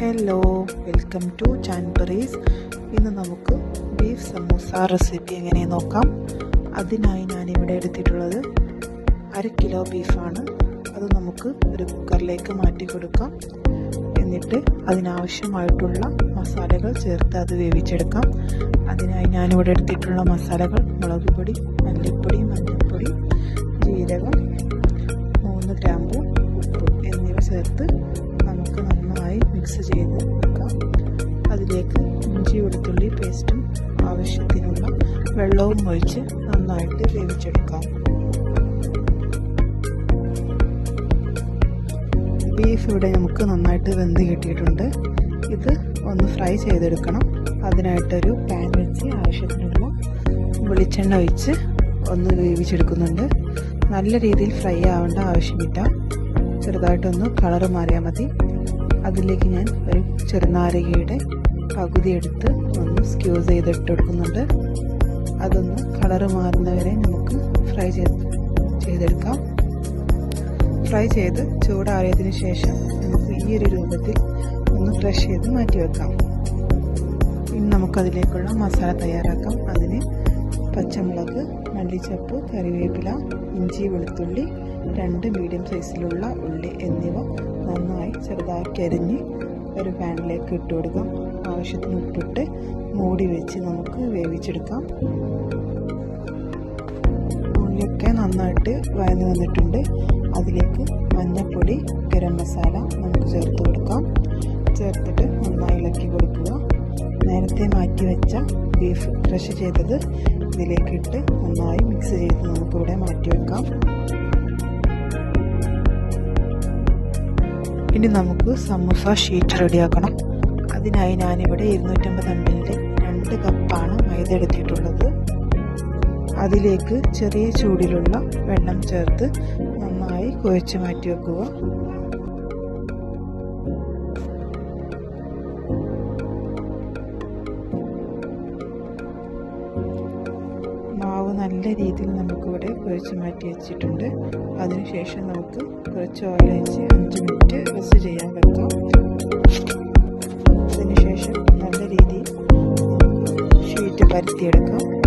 Hello welcome to ചാൻബറീസ് ഇന്ന് നമുക്ക് beef samosa recipe എങ്ങനെ നോക്കാം? അതിനായി ഞാനിവിടെ എടുത്തിട്ടുള്ളത് അര കിലോ ബീഫാണ് അത് നമുക്ക് ഒരു കുക്കറിലേക്ക് മാറ്റി കൊടുക്കാം. എന്നിട്ട് അതിനാവശ്യമായിട്ടുള്ള മസാലകൾ ചേർത്ത് അത് വേവിച്ചെടുക്കാം. അതിനായി ഞാനിവിടെ എടുത്തിട്ടുള്ള മസാലകൾ മുളക് പൊടി മല്ലിപ്പൊടി മഞ്ഞൾപ്പൊടി ജീരകം മൂന്ന് ഗ്രാമ്പു ഉപ്പ് എന്നിവ ചേർത്ത് മിക്സ് ചെയ്ത് വെക്കാം അതിലേക്ക് ഇഞ്ചി വെളുത്തുള്ളി പേസ്റ്റും ആവശ്യത്തിനുള്ള വെള്ളവും ഒഴിച്ച് നന്നായിട്ട് വേവിച്ചെടുക്കാം. ബീഫ് ഇവിടെ നമുക്ക് നന്നായിട്ട് വെന്ത് കിട്ടിയിട്ടുണ്ട്. ഇത് ഒന്ന് ഫ്രൈ ചെയ്തെടുക്കണം. അതിനായിട്ടൊരു പാൻ വെച്ച് ആവശ്യത്തിനുള്ള വെളിച്ചെണ്ണ ഒഴിച്ച് ഒന്ന് വേവിച്ചെടുക്കുന്നുണ്ട്. നല്ല രീതിയിൽ ഫ്രൈ ആവേണ്ട ആവശ്യമില്ല. ചെറുതായിട്ടൊന്ന് കളറ് മാറിയാൽ മതി. അതിലേക്ക് ഞാൻ ഒരു ചെറുനാരകയുടെ പകുതി എടുത്ത് ഒന്ന് സ്ക്യൂ ചെയ്തിട്ട് കൊടുക്കുന്നുണ്ട് അതൊന്ന് കളറ് മാറുന്നവരെ നമുക്ക് ഫ്രൈ ചെയ്ത് ചെയ്തെടുക്കാം. ഫ്രൈ ചെയ്ത് ചൂടാറിയതിന് ശേഷം നമുക്ക് ഈ ഒരു രൂപത്തിൽ ഒന്ന് ഫ്രഷ് ചെയ്ത് മാറ്റി വെക്കാം. ഇനി നമുക്കതിലേക്കുള്ള മസാല തയ്യാറാക്കാം. അതിന് പച്ചമുളക് മല്ലിച്ചപ്പ് കറിവേപ്പില ഇഞ്ചി വെളുത്തുള്ളി രണ്ട് മീഡിയം സൈസിലുള്ള ഉള്ളി എന്നിവ നന്നായി ചെറുതാക്കി അരിഞ്ഞ് ഒരു പാനിലേക്ക് ഇട്ട് കൊടുക്കാം. ആവശ്യത്തിന് ഉപ്പിട്ട് മൂടി വെച്ച് നമുക്ക് വേവിച്ചെടുക്കാം. ഉള്ളിയൊക്കെ നന്നായിട്ട് വയന്ന് വന്നിട്ടുണ്ട്. അതിലേക്ക് മഞ്ഞൾപ്പൊടി ഗരം മസാല നമുക്ക് ചേർത്ത് കൊടുക്കാം. ചേർത്തിട്ട് നന്നായി ഇളക്കി കൊടുക്കുക. നേരത്തെ മാറ്റി വെച്ച ബീഫ് ക്രഷ് ചെയ്തത് ഇതിലേക്കിട്ട് നന്നായി മിക്സ് ചെയ്ത് നമുക്കിവിടെ മാറ്റി വെക്കാം. ഇനി നമുക്ക് സമൂസ ഷീറ്റ് റെഡിയാക്കണം. അതിനായി ഞാനിവിടെ ഇരുന്നൂറ്റമ്പത് എം രണ്ട് കപ്പാണ് മൈദ എടുത്തിട്ടുള്ളത് അതിലേക്ക് ചെറിയ ചൂടിലുള്ള വെള്ളം ചേർത്ത് നന്നായി കുഴച്ച് മാറ്റി വെക്കുക നല്ല രീതിയിൽ നമുക്കിവിടെ കുഴച്ച് മാറ്റി വെച്ചിട്ടുണ്ട്. അതിനുശേഷം നമുക്ക് കുറച്ച് ഓയിൽ ഒഴിച്ച് അഞ്ച് മിനിറ്റ് റെസ്റ്റ് ചെയ്യാൻ വെക്കാം. അതിനുശേഷം നല്ല രീതിയിൽ ഷീറ്റ് പരത്തിയെടുക്കാം.